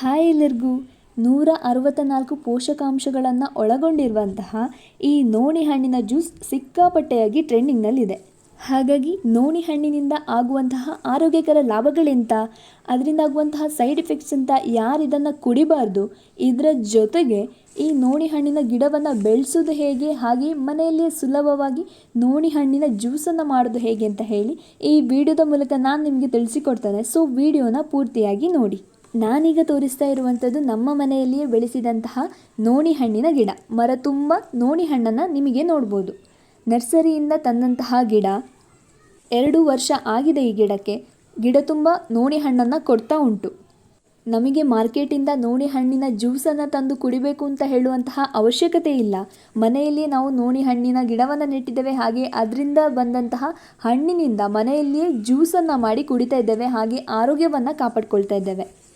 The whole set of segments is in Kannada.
ಹಾಯ್ ಎಲ್ಲರಿಗೂ ನೂರ ಅರವತ್ತ ನಾಲ್ಕು ಪೋಷಕಾಂಶಗಳನ್ನು ಒಳಗೊಂಡಿರುವಂತಹ ಈ ನೋಣಿ ಹಣ್ಣಿನ ಜ್ಯೂಸ್ ಸಿಕ್ಕಾಪಟ್ಟೆಯಾಗಿ ಟ್ರೆಂಡಿಂಗ್ನಲ್ಲಿದೆ. ಹಾಗಾಗಿ ನೋಣಿ ಹಣ್ಣಿನಿಂದ ಆಗುವಂತಹ ಆರೋಗ್ಯಕರ ಲಾಭಗಳೆಂತ ಅದರಿಂದ ಆಗುವಂತಹ ಸೈಡ್ ಎಫೆಕ್ಟ್ಸ್ ಅಂತ ಯಾರು ಇದನ್ನು ಕುಡಿಬಾರ್ದು, ಇದರ ಜೊತೆಗೆ ಈ ನೋಣಿ ಹಣ್ಣಿನ ಗಿಡವನ್ನು ಬೆಳೆಸೋದು ಹೇಗೆ, ಹಾಗೆ ಮನೆಯಲ್ಲಿ ಸುಲಭವಾಗಿ ನೋಣಿ ಹಣ್ಣಿನ ಜ್ಯೂಸನ್ನು ಮಾಡೋದು ಹೇಗೆ ಅಂತ ಹೇಳಿ ಈ ವಿಡಿಯೋದ ಮೂಲಕ ನಾನು ನಿಮಗೆ ತಿಳಿಸಿಕೊಡ್ತೇನೆ. ಸೊ ವಿಡಿಯೋನ ಪೂರ್ತಿಯಾಗಿ ನೋಡಿ. ನಾನೀಗ ತೋರಿಸ್ತಾ ಇರುವಂಥದ್ದು ನಮ್ಮ ಮನೆಯಲ್ಲಿಯೇ ಬೆಳೆಸಿದಂತಹ ನೋಣಿ ಹಣ್ಣಿನ ಗಿಡ. ಮರ ತುಂಬ ನೋಣಿ ಹಣ್ಣನ್ನು ನಿಮಗೆ ನೋಡ್ಬೋದು. ನರ್ಸರಿಯಿಂದ ತಂದಂತಹ ಗಿಡ, ಎರಡು ವರ್ಷ ಆಗಿದೆ ಈ ಗಿಡಕ್ಕೆ. ಗಿಡ ತುಂಬ ನೋಣಿ ಹಣ್ಣನ್ನು ಕೊಡ್ತಾ ಉಂಟು. ನಮಗೆ ಮಾರ್ಕೆಟಿಂದ ನೋಣಿ ಹಣ್ಣಿನ ಜ್ಯೂಸನ್ನು ತಂದು ಕುಡಿಬೇಕು ಅಂತ ಹೇಳುವಂತಹ ಅವಶ್ಯಕತೆ ಇಲ್ಲ. ಮನೆಯಲ್ಲಿಯೇ ನಾವು ನೋಣಿ ಹಣ್ಣಿನ ಗಿಡವನ್ನು ನೆಟ್ಟಿದ್ದೇವೆ. ಹಾಗೆ ಅದರಿಂದ ಬಂದಂತಹ ಹಣ್ಣಿನಿಂದ ಮನೆಯಲ್ಲಿಯೇ ಜ್ಯೂಸನ್ನು ಮಾಡಿ ಕುಡಿತಾ ಇದ್ದೇವೆ. ಹಾಗೆ ಆರೋಗ್ಯವನ್ನು ಕಾಪಾಡ್ಕೊಳ್ತಾ ಇದ್ದೇವೆ.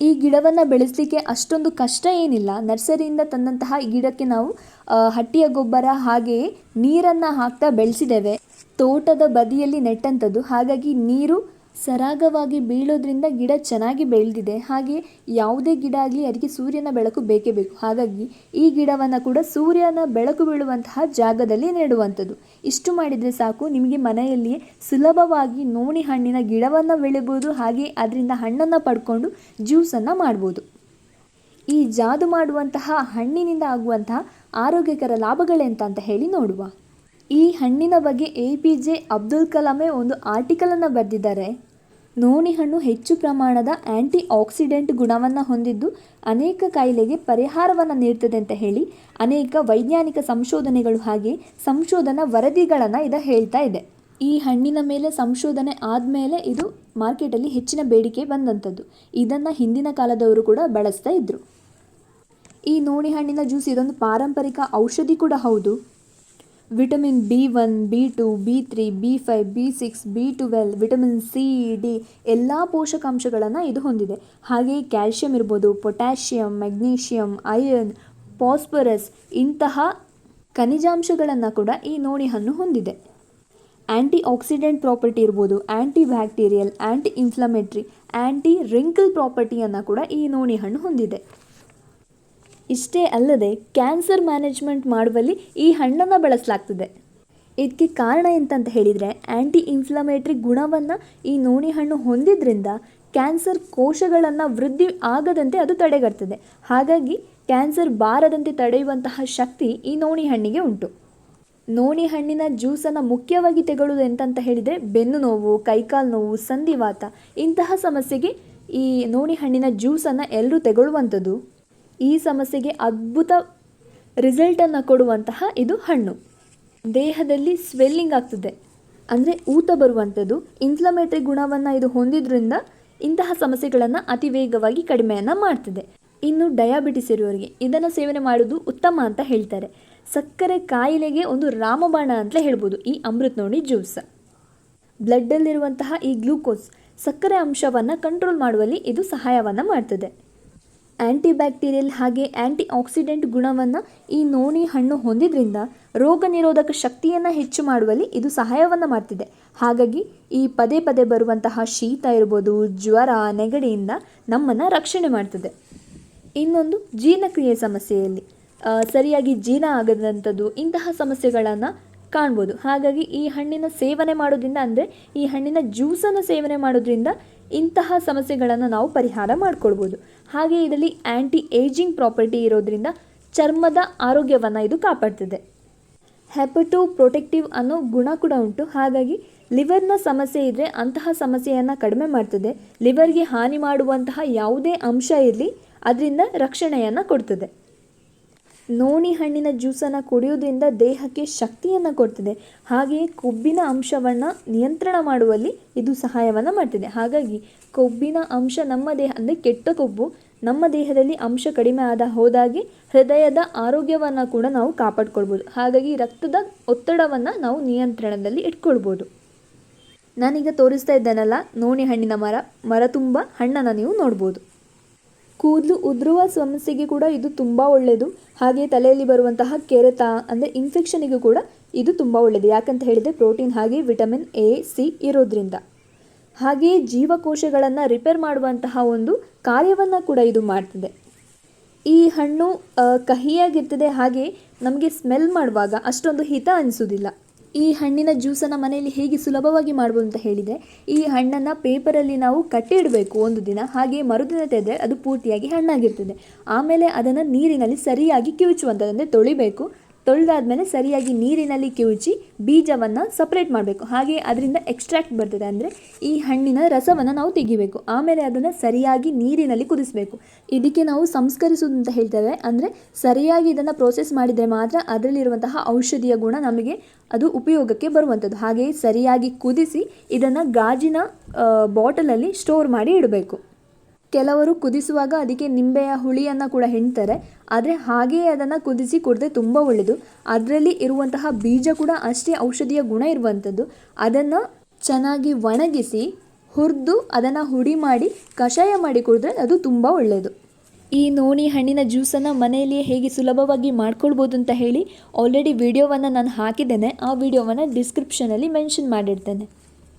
ಈ ಗಿಡವನ್ನು ಬೆಳೆಸಲಿಕ್ಕೆ ಅಷ್ಟೊಂದು ಕಷ್ಟ ಏನಿಲ್ಲ. ನರ್ಸರಿಯಿಂದ ತಂದಂತಹ ಈ ಗಿಡಕ್ಕೆ ನಾವು ಹಟ್ಟಿಯ ಗೊಬ್ಬರ ಹಾಗೆಯೇ ನೀರನ್ನು ಹಾಕ್ತಾ ಬೆಳೆಸಿದ್ದೇವೆ. ತೋಟದ ಬದಿಯಲ್ಲಿ ನೆಟ್ಟಂಥದ್ದು. ಹಾಗಾಗಿ ನೀರು ಸರಾಗವಾಗಿ ಬೀಳೋದ್ರಿಂದ ಗಿಡ ಚೆನ್ನಾಗಿ ಬೆಳೆದಿದೆ. ಹಾಗೆ ಯಾವುದೇ ಗಿಡ ಆಗಲಿ ಅದಕ್ಕೆ ಸೂರ್ಯನ ಬೆಳಕು ಬೇಕೇ ಬೇಕು. ಹಾಗಾಗಿ ಈ ಗಿಡವನ್ನು ಕೂಡ ಸೂರ್ಯನ ಬೆಳಕು ಬೀಳುವಂತಹ ಜಾಗದಲ್ಲಿ ನೆಡುವಂಥದ್ದು. ಇಷ್ಟು ಮಾಡಿದರೆ ಸಾಕು. ನಿಮಗೆ ಮನೆಯಲ್ಲಿಯೇ ಸುಲಭವಾಗಿ ನೋಣಿ ಹಣ್ಣಿನ ಗಿಡವನ್ನು ಬೆಳೆಬೋದು. ಹಾಗೆ ಅದರಿಂದ ಹಣ್ಣನ್ನು ಪಡ್ಕೊಂಡು ಜ್ಯೂಸನ್ನು ಮಾಡ್ಬೋದು. ಈ ಜಾದು ಮಾಡುವಂತಹ ಹಣ್ಣಿನಿಂದ ಆಗುವಂತಹ ಆರೋಗ್ಯಕರ ಲಾಭಗಳೆಂತ ಅಂತ ಹೇಳಿ ನೋಡುವ. ಈ ಹಣ್ಣಿನ ಬಗ್ಗೆ ಎ ಪಿ ಜೆ ಅಬ್ದುಲ್ ಕಲಾಮೆ ಒಂದು ಆರ್ಟಿಕಲನ್ನು ಬರೆದಿದ್ದಾರೆ. ನೋಣಿ ಹಣ್ಣು ಹೆಚ್ಚು ಪ್ರಮಾಣದ ಆ್ಯಂಟಿ ಆಕ್ಸಿಡೆಂಟ್ ಗುಣವನ್ನು ಹೊಂದಿದ್ದು ಅನೇಕ ಕಾಯಿಲೆಗೆ ಪರಿಹಾರವನ್ನು ನೀಡ್ತದೆ ಅಂತ ಹೇಳಿ ಅನೇಕ ವೈಜ್ಞಾನಿಕ ಸಂಶೋಧನೆಗಳು ಹಾಗೆ ಸಂಶೋಧನಾ ವರದಿಗಳನ್ನು ಇದು ಹೇಳ್ತಾ ಇದೆ. ಈ ಹಣ್ಣಿನ ಮೇಲೆ ಸಂಶೋಧನೆ ಆದಮೇಲೆ ಇದು ಮಾರ್ಕೆಟಲ್ಲಿ ಹೆಚ್ಚಿನ ಬೇಡಿಕೆ ಬಂದಂಥದ್ದು ಇದನ್ನು ಹಿಂದಿನ ಕಾಲದವರು ಕೂಡ ಬಳಸ್ತಾ ಇದ್ದರು ಈ ನೋಣಿ ಹಣ್ಣಿನ ಜ್ಯೂಸ್ ಇದೊಂದು ಪಾರಂಪರಿಕ ಔಷಧಿ ಕೂಡ ಹೌದು. Vitamin B one B two B three B five B six B twelve vitamin C D ಎಲ್ಲ ಪೋಷಕಾಂಶಗಳನ್ನು ಇದು ಹೊಂದಿದೆ. ಹಾಗೆಯೇ ಕ್ಯಾಲ್ಶಿಯಂ ಇರ್ಬೋದು ಪೊಟ್ಯಾಷಿಯಂ ಮೆಗ್ನೀಷಿಯಂ ಐರನ್ ಫಾಸ್ಫರಸ್ ಇಂತಹ ಖನಿಜಾಂಶಗಳನ್ನು ಕೂಡ ಈ ನೋಡಿ ಹಣ್ಣು ಹೊಂದಿದೆ. ಆ್ಯಂಟಿ ಆಕ್ಸಿಡೆಂಟ್ ಪ್ರಾಪರ್ಟಿ ಇರ್ಬೋದು antibacterial anti inflammatory anti wrinkle ಪ್ರಾಪರ್ಟಿಯನ್ನು ಕೂಡ ಈ ನೋಣಿ ಹಣ್ಣು ಹೊಂದಿದೆ. ಇಷ್ಟೇ ಅಲ್ಲದೆ ಕ್ಯಾನ್ಸರ್ ಮ್ಯಾನೇಜ್ಮೆಂಟ್ ಮಾಡುವಲ್ಲಿ ಈ ಹಣ್ಣನ್ನು ಬಳಸಲಾಗ್ತದೆ. ಇದಕ್ಕೆ ಕಾರಣ ಎಂತಂತ ಹೇಳಿದರೆ ಆ್ಯಂಟಿ ಇನ್ಫ್ಲಮೇಟ್ರಿ ಗುಣವನ್ನು ಈ ನೋಣಿ ಹಣ್ಣು ಹೊಂದಿದ್ರಿಂದ ಕ್ಯಾನ್ಸರ್ ಕೋಶಗಳನ್ನು ವೃದ್ಧಿ ಆಗದಂತೆ ಅದು ತಡೆಗಟ್ತದೆ. ಹಾಗಾಗಿ ಕ್ಯಾನ್ಸರ್ ಬಾರದಂತೆ ತಡೆಯುವಂತಹ ಶಕ್ತಿ ಈ ನೋಣಿ ಹಣ್ಣಿಗೆ ಉಂಟು. ನೋಣಿ ಹಣ್ಣಿನ ಜ್ಯೂಸನ್ನು ಮುಖ್ಯವಾಗಿ ತೆಗೊಳ್ಳೋದು ಎಂತಂತ ಹೇಳಿದರೆ ಬೆನ್ನು ನೋವು, ಕೈಕಾಲು ನೋವು, ಸಂಧಿವಾತ ಇಂತಹ ಸಮಸ್ಯೆಗೆ ಈ ನೋಣಿ ಹಣ್ಣಿನ ಜ್ಯೂಸನ್ನು ಎಲ್ಲರೂ ತೆಗೊಳ್ಳುವಂಥದ್ದು. ಈ ಸಮಸ್ಯೆಗೆ ಅದ್ಭುತ ರಿಸಲ್ಟನ್ನು ಕೊಡುವಂತಹ ಇದು ಹಣ್ಣು. ದೇಹದಲ್ಲಿ ಸ್ವೆಲ್ಲಿಂಗ್ ಆಗ್ತದೆ. ಅಂದರೆ ಊತ ಬರುವಂಥದ್ದು. ಇನ್ಫ್ಲಮೇಟರಿ ಗುಣವನ್ನು ಇದು ಹೊಂದಿದ್ರಿಂದ ಇಂತಹ ಸಮಸ್ಯೆಗಳನ್ನು ಅತಿ ವೇಗವಾಗಿ ಕಡಿಮೆಯನ್ನು ಮಾಡ್ತದೆ. ಇನ್ನು ಡಯಾಬಿಟಿಸ್ ಇರುವವರಿಗೆ ಇದನ್ನು ಸೇವನೆ ಮಾಡೋದು ಉತ್ತಮ ಅಂತ ಹೇಳ್ತಾರೆ. ಸಕ್ಕರೆ ಕಾಯಿಲೆಗೆ ಒಂದು ರಾಮಬಾಣ ಅಂತಲೇ ಹೇಳ್ಬೋದು ಈ ಅಮೃತ್ ನೋಡಿ ಜ್ಯೂಸ್ ಬ್ಲಡ್ಡಲ್ಲಿರುವಂತಹ ಈ ಗ್ಲೂಕೋಸ್ ಸಕ್ಕರೆ ಅಂಶವನ್ನು ಕಂಟ್ರೋಲ್ ಮಾಡುವಲ್ಲಿ ಇದು ಸಹಾಯವನ್ನು ಮಾಡ್ತದೆ. ಆ್ಯಂಟಿ ಬ್ಯಾಕ್ಟೀರಿಯಲ್ ಹಾಗೆ ಆ್ಯಂಟಿ ಆಕ್ಸಿಡೆಂಟ್ ಗುಣವನ್ನು ಈ ನೋಣಿ ಹಣ್ಣು ಹೊಂದಿದ್ರಿಂದ ರೋಗ ನಿರೋಧಕ ಶಕ್ತಿಯನ್ನು ಹೆಚ್ಚು ಮಾಡುವಲ್ಲಿ ಇದು ಸಹಾಯವನ್ನು ಮಾಡ್ತಿದೆ. ಹಾಗಾಗಿ ಈ ಪದೇ ಪದೇ ಬರುವಂತಹ ಶೀತ ಇರ್ಬೋದು, ಜ್ವರ, ನೆಗಡಿಯಿಂದ ನಮ್ಮನ್ನು ರಕ್ಷಣೆ ಮಾಡ್ತದೆ. ಇನ್ನೊಂದು ಜೀರ್ಣಕ್ರಿಯೆ ಸಮಸ್ಯೆಯಲ್ಲಿ. ಸರಿಯಾಗಿ ಜೀರ್ಣ ಆಗದಂಥದ್ದು ಇಂತಹ ಸಮಸ್ಯೆಗಳನ್ನು ಕಾಣ್ಬೋದು. ಹಾಗಾಗಿ ಈ ಹಣ್ಣಿನ ಸೇವನೆ ಮಾಡೋದ್ರಿಂದ ಅಂದರೆ ಈ ಹಣ್ಣಿನ ಜ್ಯೂಸನ್ನು ಸೇವನೆ ಮಾಡೋದ್ರಿಂದ ಇಂತಹ ಸಮಸ್ಯೆಗಳನ್ನು ನಾವು ಪರಿಹಾರ ಮಾಡ್ಕೊಳ್ಬೋದು. ಹಾಗೆ ಇದರಲ್ಲಿ ಆ್ಯಂಟಿ ಏಜಿಂಗ್ ಪ್ರಾಪರ್ಟಿ ಇರೋದ್ರಿಂದ ಚರ್ಮದ ಆರೋಗ್ಯವನ್ನು ಇದು ಕಾಪಾಡ್ತದೆ. ಹೆಪಟೋ ಪ್ರೊಟೆಕ್ಟಿವ್ ಅನ್ನೋ ಗುಣ ಕೂಡ ಉಂಟು. ಹಾಗಾಗಿ ಲಿವರ್ನ ಸಮಸ್ಯೆ ಇದ್ದರೆ ಅಂತಹ ಸಮಸ್ಯೆಯನ್ನು ಕಡಿಮೆ ಮಾಡ್ತದೆ. ಲಿವರ್ಗೆ ಹಾನಿ ಮಾಡುವಂತಹ ಯಾವುದೇ ಅಂಶ ಇರಲಿ, ಅದರಿಂದ ರಕ್ಷಣೆಯನ್ನು ಕೊಡ್ತದೆ. ನೋಣಿ ಹಣ್ಣಿನ ಜ್ಯೂಸನ್ನು ಕುಡಿಯೋದ್ರಿಂದ ದೇಹಕ್ಕೆ ಶಕ್ತಿಯನ್ನು ಕೊಡ್ತದೆ. ಹಾಗೆಯೇ ಕೊಬ್ಬಿನ ಅಂಶವನ್ನು ನಿಯಂತ್ರಣ ಮಾಡುವಲ್ಲಿ ಇದು ಸಹಾಯವನ್ನು ಮಾಡ್ತದೆ. ಹಾಗಾಗಿ ಕೊಬ್ಬಿನ ಅಂಶ ನಮ್ಮ ದೇಹ, ಅಂದರೆ ಕೆಟ್ಟ ಕೊಬ್ಬು, ನಮ್ಮ ದೇಹದಲ್ಲಿ ಅಂಶ ಕಡಿಮೆ ಆದ ಹೋದಾಗೆ ಹೃದಯದ ಆರೋಗ್ಯವನ್ನು ಕೂಡ ನಾವು ಕಾಪಾಡ್ಕೊಳ್ಬೋದು. ಹಾಗಾಗಿ ರಕ್ತದ ಒತ್ತಡವನ್ನು ನಾವು ನಿಯಂತ್ರಣದಲ್ಲಿ ಇಟ್ಕೊಳ್ಬೋದು. ನಾನೀಗ ತೋರಿಸ್ತಾ ಇದ್ದೇನಲ್ಲ ನೋಣಿ ಹಣ್ಣಿನ ಮರ ಮರ ತುಂಬ ಹಣ್ಣನ್ನು ನೀವು ನೋಡ್ಬೋದು. ಕೂದಲು ಉದುರುವ ಸಮಸ್ಯೆಗೆ ಕೂಡ ಇದು ತುಂಬ ಒಳ್ಳೆಯದು ಹಾಗೆ ತಲೆಯಲ್ಲಿ ಬರುವಂತಹ ಕೆರೆತ, ಅಂದರೆ ಇನ್ಫೆಕ್ಷನಿಗೂ ಕೂಡ ಇದು ತುಂಬ ಒಳ್ಳೆಯದು ಯಾಕಂತ ಹೇಳಿದರೆ ಪ್ರೋಟೀನ್ ಹಾಗೆ ವಿಟಮಿನ್ ಎ ಸಿ ಇರೋದ್ರಿಂದ. ಹಾಗೆಯೇ ಜೀವಕೋಶಗಳನ್ನು ರಿಪೇರ್ ಮಾಡುವಂತಹ ಒಂದು ಕಾರ್ಯವನ್ನು ಕೂಡ ಇದು ಮಾಡ್ತದೆ. ಈ ಹಣ್ಣು ಕಹಿಯಾಗಿರ್ತದೆ. ಹಾಗೆ ನಮಗೆ ಸ್ಮೆಲ್ ಮಾಡುವಾಗ ಅಷ್ಟೊಂದು ಹಿತ ಅನಿಸೋದಿಲ್ಲ ಈ ಹಣ್ಣಿನ ಜ್ಯೂಸನ್ನು ಮನೆಯಲ್ಲಿ ಹೇಗೆ ಸುಲಭವಾಗಿ ಮಾಡ್ಬೋದು ಅಂತ ಹೇಳಿದರೆ ಈ ಹಣ್ಣನ್ನು ಪೇಪರಲ್ಲಿ ನಾವು ಕಟ್ಟಿ ಇಡಬೇಕು ಒಂದು ದಿನ ಹಾಗೆ ಮರುದಿನ ತೆಗೆದ್ರೆ ಅದು ಪೂರ್ತಿಯಾಗಿ ಹಣ್ಣಾಗಿರ್ತದೆ. ಆಮೇಲೆ ಅದನ್ನು ನೀರಿನಲ್ಲಿ ಸರಿಯಾಗಿ ಕಿವುಚುವಂಥದ್ದು ಅಂದರೆ ತೊಳಿಬೇಕು. ತೊಳೆದಾದ್ಮೇಲೆ ಸರಿಯಾಗಿ ನೀರಿನಲ್ಲಿ ಕಿವುಚಿ ಬೀಜವನ್ನು ಸಪ್ರೇಟ್ ಮಾಡಬೇಕು. ಹಾಗೆ ಅದರಿಂದ ಎಕ್ಸ್ಟ್ರಾಕ್ಟ್ ಬರ್ತದೆ. ಅಂದರೆ ಈ ಹಣ್ಣಿನ ರಸವನ್ನು ನಾವು ತೆಗಿಬೇಕು. ಆಮೇಲೆ ಅದನ್ನು ಸರಿಯಾಗಿ ನೀರಿನಲ್ಲಿ ಕುದಿಸಬೇಕು. ಇದಕ್ಕೆ ನಾವು ಸಂಸ್ಕರಿಸುವುದು ಅಂತ ಹೇಳ್ತೇವೆ. ಅಂದರೆ ಸರಿಯಾಗಿ ಇದನ್ನು ಪ್ರೋಸೆಸ್ ಮಾಡಿದರೆ ಮಾತ್ರ ಅದರಲ್ಲಿರುವಂತಹ ಔಷಧಿಯ ಗುಣ ನಮಗೆ ಅದು ಉಪಯೋಗಕ್ಕೆ ಬರುವಂಥದ್ದು ಹಾಗೆಯೇ ಸರಿಯಾಗಿ ಕುದಿಸಿ ಇದನ್ನು ಗಾಜಿನ ಬಾಟಲಲ್ಲಿ ಸ್ಟೋರ್ ಮಾಡಿ ಇಡಬೇಕು. ಕೆಲವರು ಕುದಿಸುವಾಗ ಅದಕ್ಕೆ ನಿಂಬೆಯ ಹುಳಿಯನ್ನು ಕೂಡ ಹಿಂಡ್ತಾರೆ. ಆದರೆ ಹಾಗೆಯೇ ಅದನ್ನು ಕುದಿಸಿ ಕುಡಿದ್ರೆ ತುಂಬ ಒಳ್ಳೆಯದು ಅದರಲ್ಲಿ ಇರುವಂತಹ ಬೀಜ ಕೂಡ ಅಷ್ಟೇ ಔಷಧಿಯ ಗುಣ ಇರುವಂಥದ್ದು ಅದನ್ನು ಚೆನ್ನಾಗಿ ಒಣಗಿಸಿ ಹುರಿದು ಅದನ್ನು ಹುಡಿ ಮಾಡಿ ಕಷಾಯ ಮಾಡಿ ಕುಡಿದ್ರೆ ಅದು ತುಂಬ ಒಳ್ಳೆಯದು ಈ ನೋಣಿ ಹಣ್ಣಿನ ಜ್ಯೂಸನ್ನು ಮನೆಯಲ್ಲಿಯೇ ಹೇಗೆ ಸುಲಭವಾಗಿ ಮಾಡ್ಕೊಳ್ಬೋದು ಅಂತ ಹೇಳಿ ಆಲ್ರೆಡಿ ವಿಡಿಯೋವನ್ನು ನಾನು ಹಾಕಿದ್ದೇನೆ. ಆ ವಿಡಿಯೋವನ್ನು ಡಿಸ್ಕ್ರಿಪ್ಷನಲ್ಲಿ ಮೆನ್ಷನ್ ಮಾಡಿರ್ತೇನೆ.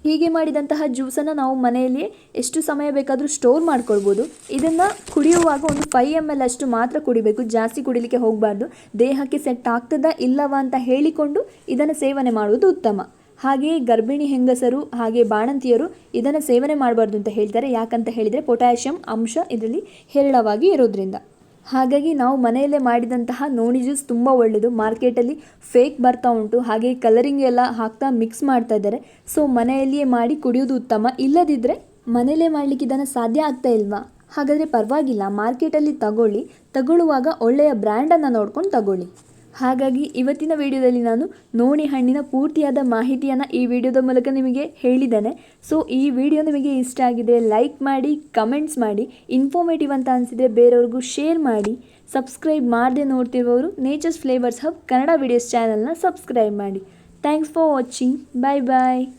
ಹೀಗೆ ಮಾಡಿದಂತಹ ಜ್ಯೂಸನ್ನು ನಾವು ಮನೆಯಲ್ಲಿ ಎಷ್ಟು ಸಮಯ ಬೇಕಾದರೂ ಸ್ಟೋರ್ ಮಾಡ್ಕೊಳ್ಬೋದು. ಇದನ್ನು ಕುಡಿಯುವಾಗ ಒಂದು ಫೈವ್ ಎಂ ಎಲ್ ಅಷ್ಟು ಮಾತ್ರ ಕುಡಿಬೇಕು. ಜಾಸ್ತಿ ಕುಡಿಲಿಕ್ಕೆ ಹೋಗಬಾರ್ದು. ದೇಹಕ್ಕೆ ಸೆಟ್ ಆಗ್ತದಾ ಇಲ್ಲವಾ ಅಂತ ಹೇಳಿಕೊಂಡು ಇದನ್ನು ಸೇವನೆ ಮಾಡುವುದು ಉತ್ತಮ. ಹಾಗೆಯೇ ಗರ್ಭಿಣಿ ಹೆಂಗಸರು ಹಾಗೆ ಬಾಣಂತಿಯರು ಇದನ್ನು ಸೇವನೆ ಮಾಡಬಾರ್ದು ಅಂತ ಹೇಳ್ತಾರೆ. ಯಾಕಂತ ಹೇಳಿದರೆ ಪೊಟ್ಯಾಷಿಯಂ ಅಂಶ ಇದರಲ್ಲಿ ಹೇರಳವಾಗಿ ಇರೋದ್ರಿಂದ. ಹಾಗಾಗಿ ನಾವು ಮನೆಯಲ್ಲೇ ಮಾಡಿದಂತಹ ನೋಣಿ ಜ್ಯೂಸ್ ತುಂಬ ಒಳ್ಳೆಯದು ಮಾರ್ಕೆಟಲ್ಲಿ ಫೇಕ್ ಬರ್ತಾ ಉಂಟು. ಹಾಗೆ ಕಲರಿಂಗ್ ಎಲ್ಲ ಹಾಕ್ತಾ ಮಿಕ್ಸ್ ಮಾಡ್ತಾ ಇದ್ದಾರೆ. ಸೊ ಮನೆಯಲ್ಲಿಯೇ ಮಾಡಿ ಕುಡಿಯೋದು ಉತ್ತಮ. ಇಲ್ಲದಿದ್ದರೆ ಮನೆಯಲ್ಲೇ ಮಾಡಲಿಕ್ಕೆ ಇದನ್ನು ಸಾಧ್ಯ ಆಗ್ತಾ ಇಲ್ವಾ? ಹಾಗಾದರೆ ಪರವಾಗಿಲ್ಲ. ಮಾರ್ಕೆಟಲ್ಲಿ ತಗೊಳ್ಳಿ. ತಗೊಳ್ಳುವಾಗ ಒಳ್ಳೆಯ ಬ್ರ್ಯಾಂಡನ್ನು ನೋಡ್ಕೊಂಡು ತಗೊಳ್ಳಿ. ಹಾಗಾಗಿ ಇವತ್ತಿನ ವಿಡಿಯೋದಲ್ಲಿ ನಾನು ನೋಣಿ ಹಣ್ಣಿನ ಪೂರ್ತಿಯಾದ ಮಾಹಿತಿಯನ್ನು ಈ ವಿಡಿಯೋದ ಮೂಲಕ ನಿಮಗೆ ಹೇಳಿದ್ದೇನೆ. ಸೊ ಈ ವಿಡಿಯೋ ನಿಮಗೆ ಇಷ್ಟ ಆಗಿದೆ ಲೈಕ್ ಮಾಡಿ ಕಮೆಂಟ್ಸ್ ಮಾಡಿ ಇನ್ಫಾರ್ಮೇಟಿವ್ ಅಂತ ಅನಿಸಿದರೆ ಬೇರೆಯವ್ರಿಗೂ ಶೇರ್ ಮಾಡಿ. ಸಬ್ಸ್ಕ್ರೈಬ್ ಮಾಡದೆ ನೋಡ್ತಿರುವವರು nature's flavours hub Kannada videos ಚಾನಲ್ನ ಸಬ್ಸ್ಕ್ರೈಬ್ ಮಾಡಿ. Thanks for watching bye bye